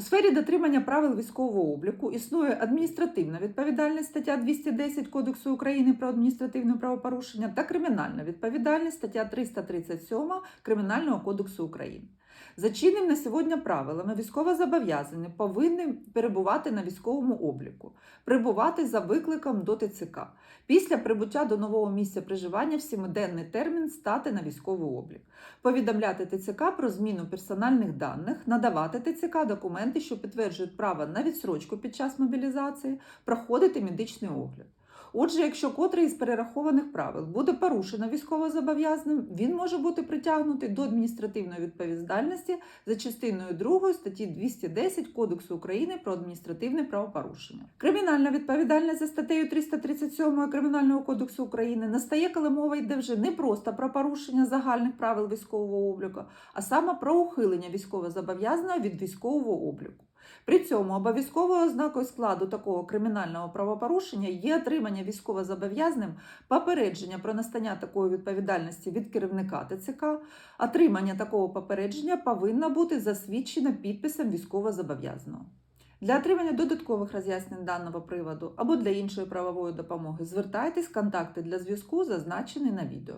У сфері дотримання правил військового обліку існує адміністративна відповідальність стаття 210 Кодексу України про адміністративне правопорушення та кримінальна відповідальність стаття 337 Кримінального кодексу України. За чинним на сьогодні правилами військовозобов'язані повинні перебувати на військовому обліку, прибувати за викликом до ТЦК. Після прибуття до нового місця проживання в сімиденний термін стати на військовий облік, повідомляти ТЦК про зміну персональних даних, надавати ТЦК документи, що підтверджують право на відсрочку під час мобілізації, проходити медичний огляд. Отже, якщо котрий із перерахованих правил буде порушено військовозобов'язаним, він може бути притягнутий до адміністративної відповідальності за частиною 2 статті 210 Кодексу України про адміністративне правопорушення. Кримінальна відповідальність за статтею 337 Кримінального кодексу України настає, коли мова йде вже не просто про порушення загальних правил військового обліку, а саме про ухилення військовозобов'язаного від військового обліку. При цьому обов'язковою ознакою складу такого кримінального правопорушення є отримання військовозобов'язаним попередження про настання такої відповідальності від керівника ТЦК. Отримання такого попередження повинно бути засвідчено підписом військовозобов'язаного. Для отримання додаткових роз'яснень даного приводу або для іншої правової допомоги звертайтесь, контакти для зв'язку зазначені на відео.